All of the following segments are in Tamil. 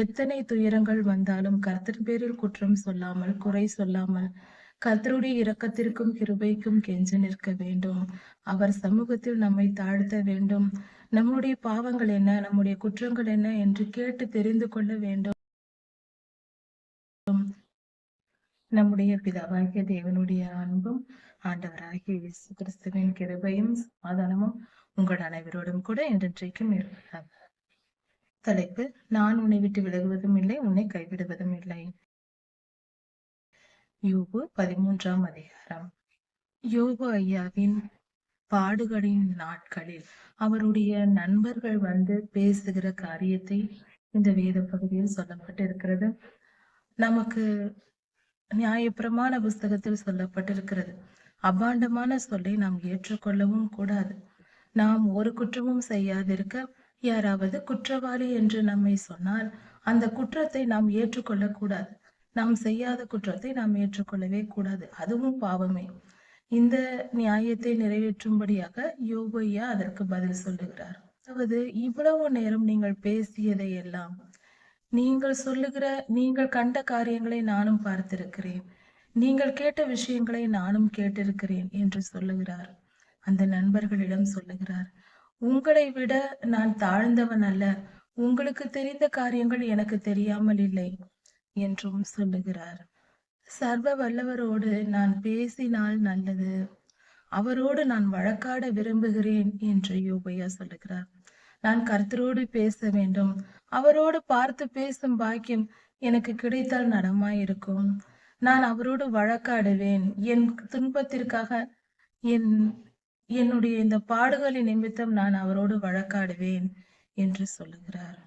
எத்தனை துயரங்கள் வந்தாலும் கர்த்தர் பேரில் குற்றம் சொல்லாமல் குறை சொல்லாமல் கர்த்தருடைய இரக்கத்திற்கும் கிருபைக்கும் கெஞ்ச நிற்க வேண்டும். அவர் சமூகத்தில் நம்மை தாழ்த்த வேண்டும். நம்முடைய பாவங்கள் என்ன நம்முடைய குற்றங்கள் என்ன என்று கேட்டு தெரிந்து கொள்ள வேண்டும். நம்முடைய பிதாவாகிய தேவனுடைய அன்பும் ஆண்டவராகிய இயேசு கிறிஸ்துவின் கிருபையும் சமாதானமும் உங்கள் அனைவரோடும் கூட என்றென்றைக்கும் இருப்பதாக. தலைப்பு நான் உன்னை விட்டு விலகுவதும் இல்லை உன்னை கைவிடுவதும் இல்லை. யோபு பதிமூன்றாம் அதிகாரம். யோபு ஐயாவின் பாடுகளின் நாட்களில் அவருடைய நண்பர்கள் வந்து பேசுகிற காரியத்தை இந்த வேத பகுதியில் சொல்லப்பட்டிருக்கிறது. நமக்கு நியாயப்பிரமான புஸ்தகத்தில் சொல்லப்பட்டிருக்கிறது. அபாண்டமான சொல்லை நாம் ஏற்றுக்கொள்ளவும் கூடாது. நாம் ஒரு குற்றமும் செய்யாதிருக்க யாராவது குற்றவாளி என்று நம்மை சொன்னால் அந்த குற்றத்தை நாம் ஏற்றுக்கொள்ள கூடாது நாம் செய்யாத குற்றத்தை நாம் ஏற்றுக்கொள்ளவே கூடாது. அதுவும் பாவமே. இந்த நியாயத்தை நிறைவேற்றும்படியாக யோகையா அதற்கு பதில் சொல்லுகிறார். அதாவது இவ்வளவு நேரம் நீங்கள் பேசியதை எல்லாம் நீங்கள் சொல்லுகிற நீங்கள் கண்ட காரியங்களை நானும் பார்த்திருக்கிறேன். நீங்கள் கேட்ட விஷயங்களை நானும் கேட்டிருக்கிறேன் என்று சொல்லுகிறார். அந்த நண்பர்களிடம் சொல்லுகிறார் உங்களை விட நான் தாழ்ந்தவன் அல்ல. உங்களுக்கு தெரிந்த காரியங்கள் எனக்கு தெரியாமல் இல்லை என்றும் சொல்லுகிறார். சர்வ வல்லவரோடு நான் பேசினால் நல்லது. அவரோடு நான் வழக்காட விரும்புகிறேன் என்று யோபையா சொல்லுகிறார். நான் கர்த்தரோடு பேச வேண்டும். அவரோடு பார்த்து பேசும் பாக்கியம் எனக்கு கிடைத்தால் நடமாயிருக்கும் நான் அவரோடு வழக்காடுவேன். என் துன்பத்திற்காக என் என்னுடைய இந்த பாடுகளின் நிமித்தம் நான் அவரோடு வழக்காடுவேன் என்று சொல்லுகிறார்.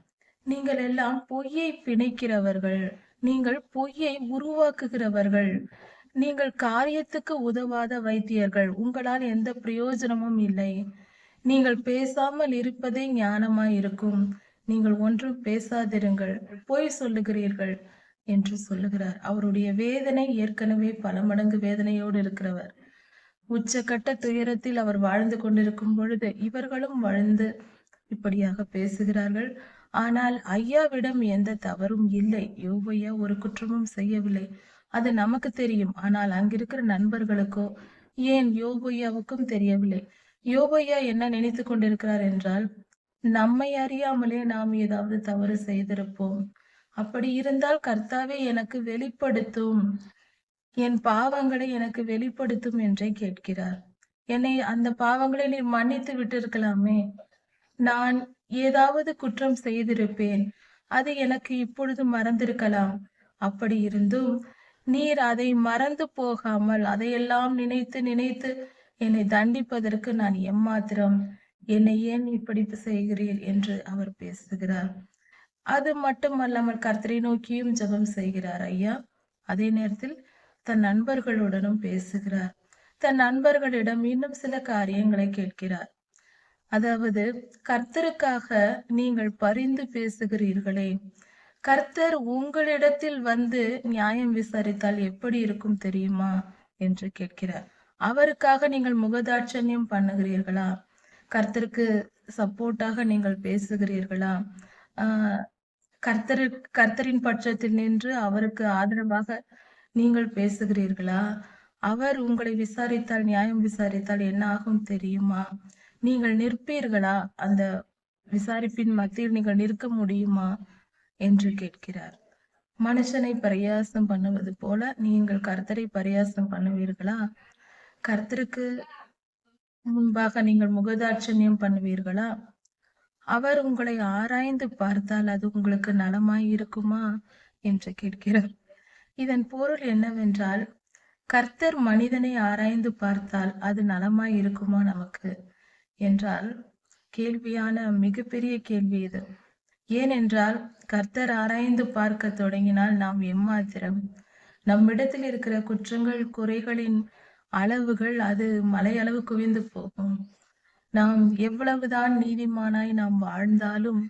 நீங்கள் எல்லாம் பொய்யை பிணைக்கிறவர்கள் நீங்கள் பொய்யை உருவாக்குகிறவர்கள் நீங்கள் காரியத்துக்கு உதவாத வைத்தியர்கள் உங்களால் எந்த பிரயோஜனமும் இல்லை. நீங்கள் பேசாமல் இருப்பதே ஞானமாய் இருக்கும். நீங்கள் ஒன்றும் பேசாதிருங்கள் பொய் சொல்லுகிறீர்கள் என்று சொல்லுகிறார். அவருடைய வேதனை ஏற்கனவே பல மடங்கு வேதனையோடு இருக்கிறவர். உச்சக்கட்ட துயரத்தில் அவர் வாழ்ந்து கொண்டிருக்கும் பொழுது இவர்களும் வாழ்ந்து இப்படியாக பேசுகிறார்கள். ஆனால் ஐயாவிடம் எந்த தவறும் இல்லை. யோபையா ஒரு குற்றமும் செய்யவில்லை. அது நமக்கு தெரியும். ஆனால் அங்கிருக்கிற நண்பர்களுக்கோ ஏன் யோபையாவுக்கும் தெரியவில்லை. யோபையா என்ன நினைத்து கொண்டிருக்கிறார் என்றால் நம்மை அறியாமலே நாம் ஏதாவது தவறு செய்திருப்போம். அப்படி இருந்தால் கர்த்தாவே எனக்கு வெளிப்படுத்தும். என் பாவங்களை எனக்கு வெளிப்படுத்தும் என்றே கேட்கிறார். என்னை அந்த பாவங்களை நீ மன்னித்து விட்டிருக்கலாமே. நான் ஏதாவது குற்றம் செய்திருப்பேன். அது எனக்கு இப்பொழுது மறந்திருக்கலாம். அப்படி இருந்தும் நீர் அதை மறந்து போகாமல் அதையெல்லாம் நினைத்து நினைத்து என்னை தண்டிப்பதற்கு நான் எம்மாத்திரம் என்னை ஏன் இப்படி செய்கிறீர் என்று அவர் பேசுகிறார். அது மட்டுமல்லாமல் கர்த்தரை நோக்கியும் ஜெபம் செய்கிறார் ஐயா. அதே நேரத்தில் தன் நண்பர்களுடனும் பேசுகிறார். தன் நண்பர்களிடம் இன்னும் சில காரியங்களை கேட்கிறார். அதாவது கர்த்தருக்காக நீங்கள் பரிந்து பேசுகிறீர்களே கர்த்தர் உங்களிடத்தில் வந்து நியாயம் விசாரித்தால் எப்படி இருக்கும் தெரியுமா? என்று கேட்கிறார். அவருக்காக நீங்கள் முகதாட்சண்யம் பண்ணுகிறீர்களா? கர்த்தருக்கு சப்போர்ட்டாக நீங்கள் பேசுகிறீர்களா? ஆஹ் கர்த்தரு கர்த்தரின் பட்சத்தில் நின்று அவருக்கு ஆதரவாக நீங்கள் பேசுகிறீர்களா? அவர் உங்களை விசாரித்தால் நியாயம் விசாரித்தால் என்ன ஆகும் தெரியுமா? நீங்கள் நிற்பீர்களா? அந்த விசாரிப்பின் மத்தியில் நீங்கள் நிற்க முடியுமா? என்று கேட்கிறார். மனுஷனை பரியாசம் பண்ணுவது போல நீங்கள் கர்த்தரை பரியாசம் பண்ணுவீர்களா? கர்த்தருக்கு முன்பாக நீங்கள் முகதாட்சண்யம் பண்ணுவீர்களா? அவர் உங்களை ஆராய்ந்து பார்த்தால் அது உங்களுக்கு நலமாய் இருக்குமா? என்று கேட்கிறார். இதன் பொருள் என்னவென்றால் கர்த்தர் மனிதனை ஆராய்ந்து பார்த்தால் அது நலமாய் இருக்குமா நமக்கு? என்றால் கேள்வியான மிகப்பெரிய கேள்வி இது. ஏனென்றால் கர்த்தர் ஆராய்ந்து பார்க்க தொடங்கினால் நாம் எம்மாத்திரம்? நம்மிடத்தில் இருக்கிற குற்றங்கள் குறைகளின் அளவுகள் அது மலையளவு குவிந்து போகும். நாம் எவ்வளவுதான் நீதிமானாய் நாம் வாழ்ந்தாலும்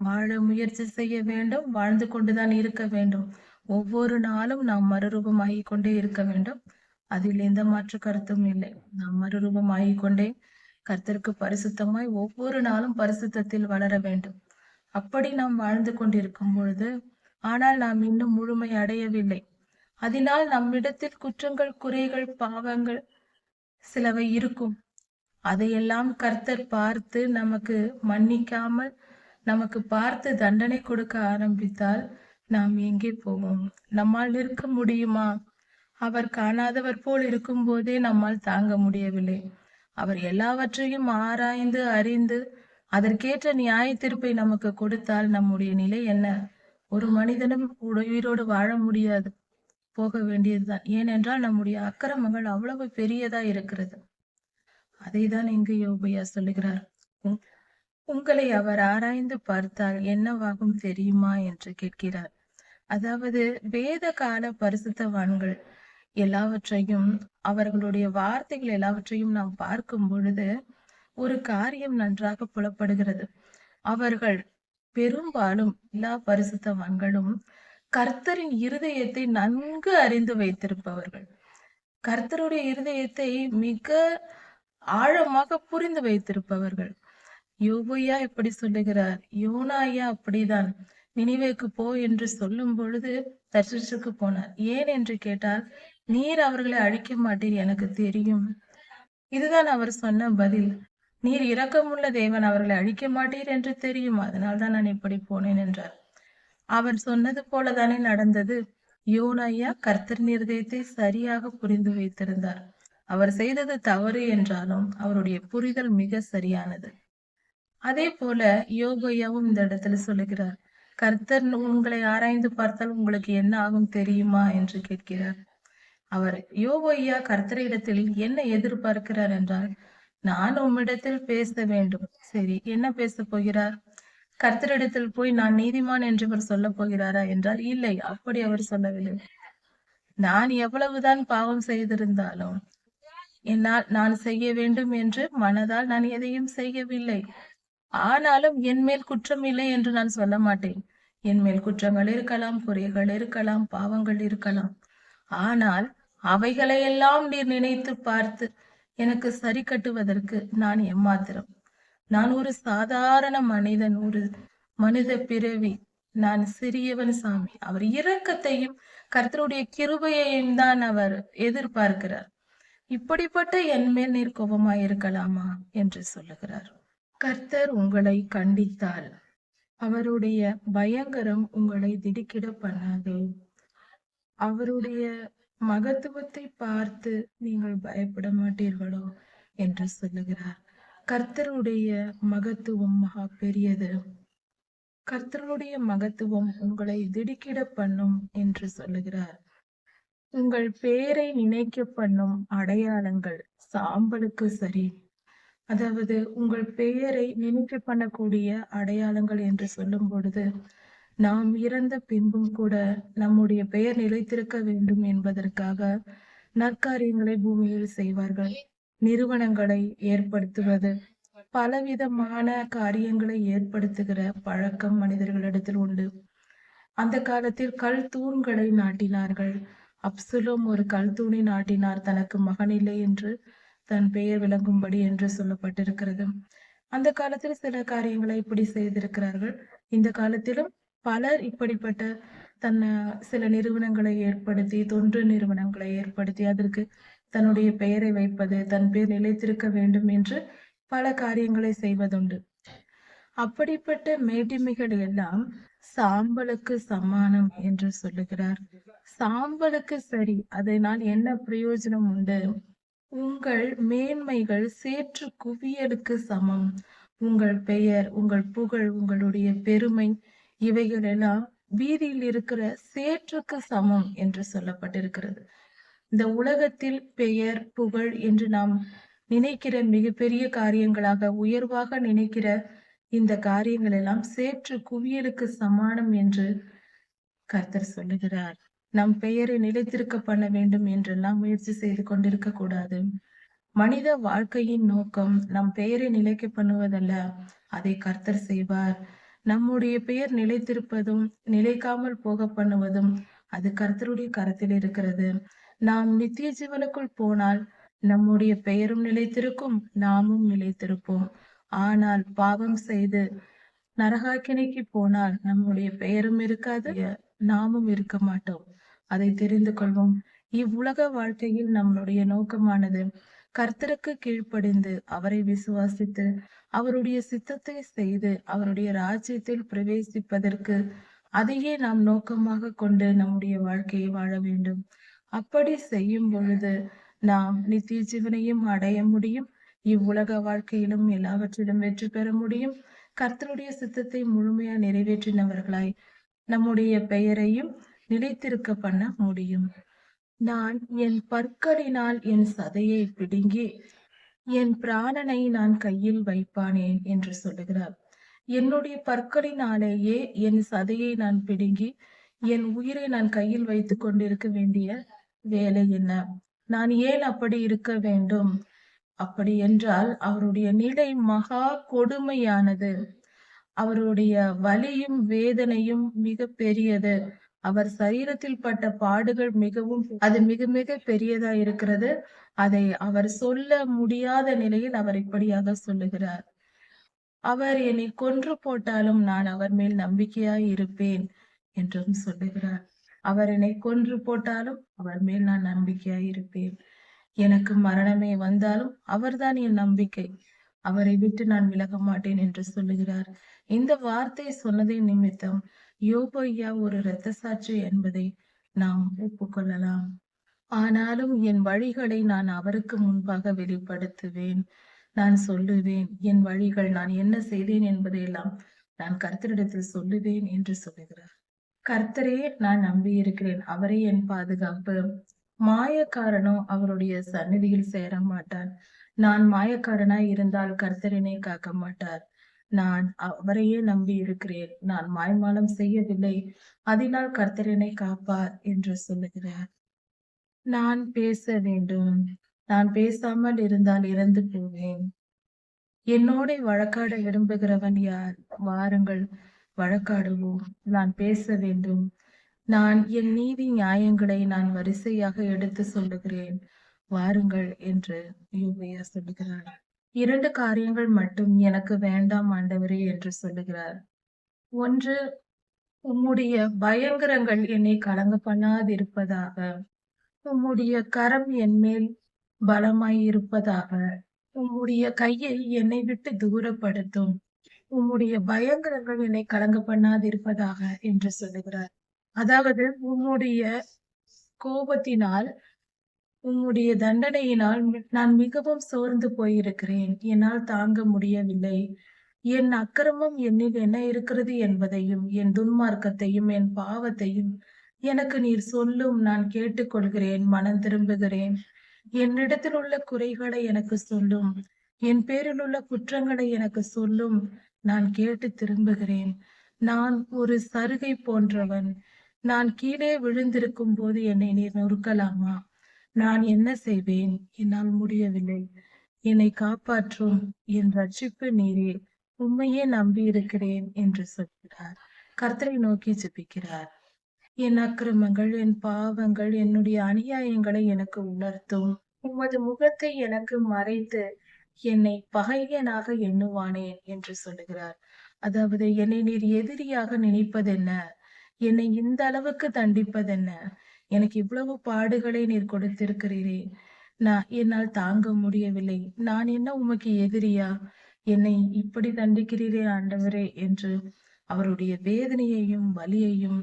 வாழ முயற்சி செய்ய வேண்டும் வாழ்ந்து கொண்டுதான் இருக்க வேண்டும். ஒவ்வொரு நாளும் நாம் மறுரூபமாகி கொண்டே இருக்க வேண்டும். அதில் எந்த மாற்று கருத்தும் இல்லை. நாம் மறுரூபமாகி கொண்டே கர்த்தருக்கு பரிசுத்தமாய் ஒவ்வொரு நாளும் பரிசுத்தத்தில் வளர வேண்டும். அப்படி நாம் வாழ்ந்து கொண்டிருக்கும் பொழுது ஆனால் நாம் இன்னும் முழுமை அடையவில்லை. அதனால் நம்மிடத்தில் குற்றங்கள் குறைகள் பாவங்கள் சிலவை இருக்கும். அதையெல்லாம் கர்த்தர் பார்த்து நமக்கு மன்னிக்காமல் நமக்கு பார்த்து தண்டனை கொடுக்க ஆரம்பித்தால் நாம் எங்கே போவோம்? நம்மால் நிற்க முடியுமா? அவர் காணாதவர் போல் இருக்கும் போதே நம்மால் தாங்க முடியவில்லை. அவர் எல்லாவற்றையும் ஆராய்ந்து அறிந்து அதற்கேற்ற நியாய தீர்ப்பை நமக்கு கொடுத்தால் நம்முடைய நிலை என்ன? ஒரு மனிதனும் உயிரோடு வாழ முடியாது போக வேண்டியதுதான். ஏனென்றால் நம்முடைய அக்கிரமங்கள் அவ்வளவு பெரியதா இருக்கிறது. அதை தான் இங்கு யோபையா சொல்லுகிறார். உங்களை அவர் ஆராய்ந்து பார்த்தால் என்னவாகும் தெரியுமா என்று கேட்கிறார். அதாவது வேத கால பரிசுத்தவான்கள் எல்லாவற்றையும் அவர்களுடைய வார்த்தைகள் எல்லாவற்றையும் நாம் பார்க்கும் பொழுது ஒரு காரியம் நன்றாக புலப்படுகிறது. அவர்கள் பெரும்பாலும் எல்லா பரிசுத்தவான்களும் கர்த்தரின் இருதயத்தை நன்கு அறிந்து வைத்திருப்பவர்கள். கர்த்தருடைய இருதயத்தை மிக ஆழமாக புரிந்து வைத்திருப்பவர்கள். யோபையா இப்படி சொல்லுகிறார் யோனாயா அப்படிதான். நினைவேக்கு போ என்று சொல்லும் பொழுது தர்ஷிஷுக்கு போனார். ஏன் என்று கேட்டால் நீர் அவர்களை அழிக்க மாட்டீர் எனக்கு தெரியும். இதுதான் அவர் சொன்ன பதில். நீர் இரக்கமுள்ள தேவன் அவர்களை அழிக்க மாட்டீர் என்று தெரியும். அதனால்தான் நான் இப்படி போனேன் என்றார். அவர் சொன்னது போலதானே நடந்தது. யோனாயா கர்த்தர் நிர்தயத்தை சரியாக புரிந்து வைத்திருந்தார். அவர் செய்தது தவறு என்றாலும் அவருடைய புரிதல் மிக சரியானது. அதே போல யோகையாவும் இந்த இடத்துல சொல்லுகிறார் கர்த்தர் உங்களை ஆராய்ந்து பார்த்தால் உங்களுக்கு என்ன ஆகும் தெரியுமா? என்று கேட்கிறார். அவர் யோகையா கர்த்தரிடத்தில் என்ன எதிர்பார்க்கிறார் என்றால் நான் உம்மிடத்தில் பேச வேண்டும். சரி என்ன பேச போகிறார்? கர்த்தரிடத்தில் போய் நான் நீதிமான் என்று இவர் சொல்ல போகிறாரா? என்றால் இல்லை அப்படி அவர் சொல்லவில்லை. நான் எவ்வளவுதான் பாவம் செய்திருந்தாலும் என்னால் நான் செய்ய வேண்டும் என்று மனதால் நான் எதையும் செய்யவில்லை. ஆனாலும் என் மேல் குற்றம் இல்லை என்று நான் சொல்ல மாட்டேன். என் மேல் குற்றங்கள் இருக்கலாம் குறைகள் இருக்கலாம் பாவங்கள் இருக்கலாம். ஆனால் அவைகளையெல்லாம் நீர் நினைத்து பார்த்து எனக்கு சரி கட்டுவதற்கு நான் எம்மாத்திரம். நான் ஒரு சாதாரண மனிதன் ஒரு மனித பிறவி. நான் சிறியவன் சாமி. அவர் இரக்கத்தையும் கர்த்தருடைய கிருபையையும் தான் அவர் எதிர்பார்க்கிறார். இப்படிப்பட்ட என் மேல் நீர் கோபமாய் இருக்கலாமா என்று சொல்லுகிறார். கர்த்தர் உங்களை கண்டித்தால் அவருடைய பயங்கரம் உங்களை திடுக்கிட பண்ணாது. அவருடைய மகத்துவத்தை பார்த்து நீங்கள் பயப்பட மாட்டீர்களோ என்று சொல்லுகிறார். கர்த்தருடைய மகத்துவம் மகா பெரியது. கர்த்தருடைய மகத்துவம் உங்களை திடுக்கிட பண்ணும் என்று சொல்லுகிறார். உங்கள் பேரை நினைக்க பண்ணும் அடையாளங்கள் சாம்பலுக்கு சரி. அதாவது உங்கள் பெயரை நினைக்க பண்ணக்கூடிய அடையாளங்கள் என்று சொல்லும் பொழுது நாம் இறந்த பின்பும் கூட நம்முடைய பெயர் நிலைத்திருக்க வேண்டும் என்பதற்காக நற்காரியங்களை பூமியில் செய்வார்கள். நிறுவனங்களை ஏற்படுத்துவது பலவிதமான காரியங்களை ஏற்படுத்துகிற பழக்கம் மனிதர்களிடத்தில் உண்டு. அந்த காலத்தில் கல் தூண்களை நாட்டினார்கள். அப்சுலோம் ஒரு கல் தூணை நாட்டினார். தனக்கு மகன் இல்லை என்று தன் பெயர் விளங்கும்படி என்று சொல்லப்பட்டிருக்கிறது. அந்த காலத்தில் சில காரியங்களை இப்படி செய்திருக்கிறார்கள். இந்த காலத்திலும் பலர் இப்படிப்பட்ட தன்னை சில நிறுவனங்களை ஏற்படுத்தி தொன்று நிறுவனங்களை ஏற்படுத்தி அதற்கு தன்னுடைய பெயரை வைப்பது தன் பேர் நிலைத்திருக்க வேண்டும் என்று பல காரியங்களை செய்வதுண்டு. அப்படிப்பட்ட மேட்டிமைகள் எல்லாம் சாம்பலுக்கு சமானம் என்று சொல்லுகிறார். சாம்பலுக்கு சரி அதனால் என்ன பிரயோஜனம் உண்டு? உங்கள் மேன்மைகள் சேற்று குவியலுக்கு சமம். உங்கள் பெயர் உங்கள் புகழ் உங்களுடைய பெருமை இவைகள் எல்லாம் வீதியில் இருக்கிற சேற்றுக்கு சமம் என்று சொல்லப்பட்டிருக்கிறது. இந்த உலகத்தில் பெயர் புகழ் என்று நாம் நினைக்கிற மிகப்பெரிய காரியங்களாக உயர்வாக நினைக்கிற இந்த காரியங்கள் எல்லாம் சேற்று குவியலுக்கு சமானம் என்று கர்த்தர் சொல்லுகிறார். நம் பெயரை நிலைத்திருக்க பண்ண வேண்டும் என்றெல்லாம் முயற்சி செய்து கொண்டிருக்க கூடாது. மனித வாழ்க்கையின் நோக்கம் நம் பெயரை நிலைக்க பண்ணுவதல்ல அதை கர்த்தர் செய்வார். நம்முடைய பெயர் நிலைத்திருப்பதும் நிலைக்காமல் போக பண்ணுவதும் அது கர்த்தருடைய கரத்தில் இருக்கிறது. நாம் நித்திய ஜீவனுக்குள் போனால் நம்முடைய பெயரும் நிலைத்திருக்கும் நாமும் நிலைத்திருப்போம். ஆனால் பாவம் செய்து நரகாக்கினைக்கு போனால் நம்முடைய பெயரும் இருக்காது நாமும் இருக்க மாட்டோம். அதை தெரிந்து கொள்வோம். இவ்வுலக வாழ்க்கையில் நம்மளுடைய நோக்கமானது கர்த்தருக்கு கீழ்ப்படிந்து அவரை விசுவாசித்து அவருடைய சித்தத்தை செய்து அவருடைய ராஜ்யத்தில் பிரவேசிப்பதற்கு அதையே நாம் நோக்கமாக கொண்டு நம்முடைய வாழ்க்கையை வாழ வேண்டும். அப்படி செய்யும் பொழுது நாம் நித்திய ஜீவனையும் அடைய முடியும். இவ்வுலக வாழ்க்கையிலும் எல்லாவற்றிலும் வெற்றி பெற முடியும். கர்த்தருடைய சித்தத்தை முழுமையா நிறைவேற்றினவர்களாய் நம்முடைய பெயரையும் நிலைத்திருக்க பண்ண முடியும். நான் என் பற்களினால் என் சதையை பிடுங்கி என் பிராணனை நான் கையில் வைப்பானேன் என்று சொல்லுகிறார். என்னுடைய பற்களினாலேயே என் சதையை நான் பிடுங்கி என் உயிரை நான் கையில் வைத்துக் கொண்டிருக்க வேண்டிய வேலை என்ன? நான் ஏன் அப்படி இருக்க வேண்டும்? அப்படி என்றால் அவருடைய நிலை மகா கொடுமையானது. அவருடைய வலியும் வேதனையும் மிக பெரியது. அவர் சரீரத்தில் பட்ட பாடுகள் மிகவும் அது மிக மிக பெரியதா இருக்கிறது. அதை அவர் சொல்ல முடியாத நிலையில் அவர் இப்படியாக சொல்லுகிறார். அவர் என்னை கொன்று போட்டாலும் நான் அவர் மேல் நம்பிக்கையாய் இருப்பேன் என்றும் சொல்லுகிறார். அவர் என்னை கொன்று போட்டாலும் அவர் மேல் நான் நம்பிக்கையாய் இருப்பேன். எனக்கு மரணமே வந்தாலும் அவர்தான் என் நம்பிக்கை. அவரை விட்டு நான் விலக மாட்டேன் என்று சொல்லுகிறார். இந்த வார்த்தை சொன்னதை நிமித்தம் யோபையா ஒரு இரத்த சாட்சி என்பதை நாம் ஒப்புக்கொள்ளலாம். ஆனாலும் என் வழிகளை நான் அவருக்கு முன்பாக வெளிப்படுத்துவேன். நான் சொல்லுவேன் என் வழிகள் நான் என்ன செய்தேன் என்பதையெல்லாம் நான் கர்த்தரிடத்தில் சொல்லுவேன் என்று சொல்லுகிறார். கர்த்தரே நான் நம்பி இருக்கிறேன் அவரே என் பாதுகாப்பு. மாயக்காரனோ அவருடைய சந்நிதியில் சேர மாட்டான். நான் மாயக்காரனாய் இருந்தால் கர்த்தரினை காக்க மாட்டார். நான் அவரையே நம்பி இருக்கிறேன். நான் மாய்மாலம் செய்யவில்லை. அதனால் கர்த்தரனை காப்பார் என்று சொல்லுகிறார். நான் பேச வேண்டும். நான் பேசாமல் இருந்தால் இறந்து போவேன். என்னோட வழக்காட விரும்புகிறவன் யார்? வாருங்கள் வழக்காடுவோம். நான் பேச வேண்டும். நான் என் நீதி நியாயங்களை நான் வரிசையாக எடுத்து சொல்லுகிறேன். வாருங்கள் என்று யூபியா சொல்லுகிறார். இரண்டு காரியங்கள் மட்டும் எனக்கு வேண்டாம் ஆண்டவரே என்று சொல்லுகிறார். ஒன்று உம்முடைய பயங்கரங்கள் என்னை கலங்க பண்ணாதிருப்பதாக உம்முடைய கரம் என் மேல் பலமாய் இருப்பதாக உம்முடைய கையை என்னை விட்டு தூரப்படுத்தும் உம்முடைய பயங்கரங்கள் என்னை கலங்க பண்ணாதிருப்பதாக என்று சொல்லுகிறார். அதாவது உம்முடைய கோபத்தினால் உம்முடைய தண்டனையினால் நான் மிகவும் சோர்ந்து போயிருக்கிறேன். என்னால் தாங்க முடியவில்லை. என் அக்கிரமம் என்னில் என்ன இருக்கிறது என்பதையும் என் துன்மார்க்கத்தையும் என் பாவத்தையும் எனக்கு நீர் சொல்லும் நான் கேட்டுக்கொள்கிறேன் மனம் திரும்புகிறேன். என்னிடத்தில் உள்ள குறைகளை எனக்கு சொல்லும் என் பேரில் உள்ள குற்றங்களை எனக்கு சொல்லும் நான் கேட்டு திரும்புகிறேன். நான் ஒரு சருகை போன்றவன். நான் கீழே விழுந்திருக்கும் போது என்னை நீர் நொறுக்கலாமா? நான் என்ன செய்வேன்? என்னால் முடியவில்லை. என்னை காப்பாற்றும் என் ரட்சிப்பு நீரே. உண்மையே நம்பி இருக்கிறேன் என்று சொல்கிறார். கர்த்தரை நோக்கி ஜெபிக்கிறார். என் அக்கிரமங்கள் என் பாவங்கள் என்னுடைய அநியாயங்களை எனக்கு உணர்த்தும். உமது முகத்தை எனக்கு மறைத்து என்னை பகையனாக எண்ணுவானேன் என்று சொல்லுகிறார். அதாவது என்னை நீர் எதிரியாக நினைப்பதென்ன? என்னை இந்த அளவுக்கு தண்டிப்பதென்ன? எனக்கு இவ்வளவு பாடுகளை நீர் கொடுத்திருக்கிறீரே. நான் என்னால் தாங்க முடியவில்லை. நான் என்ன உமக்கு எதிரியா? என்னை இப்படி தண்டிக்கிறீரே ஆண்டவரே என்று அவருடைய வேதனையையும் வலியையும்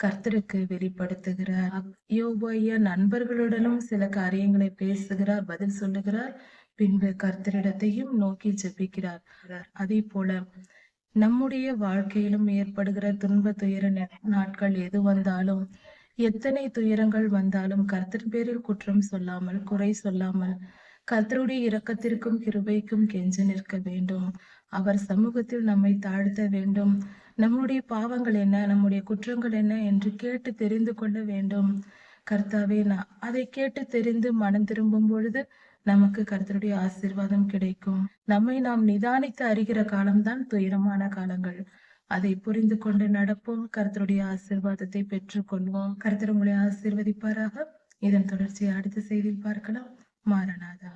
கர்த்தருக்கு வெளிப்படுத்துகிறார். யோபையா நண்பர்களுடனும் சில காரியங்களை பேசுகிறார் பதில் சொல்லுகிறார். பின்பு கர்த்தரிடத்தையும் நோக்கி ஜெபிக்கிறார். அதே போல நம்முடைய வாழ்க்கையிலும் ஏற்படுகிற துன்ப துயர நாட்கள் எது வந்தாலும் எத்தனை துயரங்கள் வந்தாலும் கர்த்தர் பேரில் குற்றம் சொல்லாமல் குறை சொல்லாமல் கர்த்தருடைய இரக்கத்திற்கும் கிருபைக்கும் கெஞ்சு நிற்க வேண்டும். அவர் சமூகத்தில் நம்மை தாழ்த்த வேண்டும். நம்முடைய பாவங்கள் என்ன நம்முடைய குற்றங்கள் என்ன என்று கேட்டு தெரிந்து கொள்ள வேண்டும். கர்த்தாவே நான் அதை கேட்டு தெரிந்து மனம் திரும்பும் பொழுது நமக்கு கர்த்தருடைய ஆசீர்வாதம் கிடைக்கும். நம்மை நாம் நிதானித்து அறிகிற காலம்தான் துயரமான காலங்கள். அதை புரிந்து கொண்டு நடப்போம். கர்த்தருடைய ஆசீர்வாதத்தை பெற்றுக்கொள்வோம் கருத்தர் உங்களை ஆசீர்வதிப்பாராக. இதன் தொடர்ச்சியை அடுத்த செய்தியில் பார்க்கலாம். மாரநாதா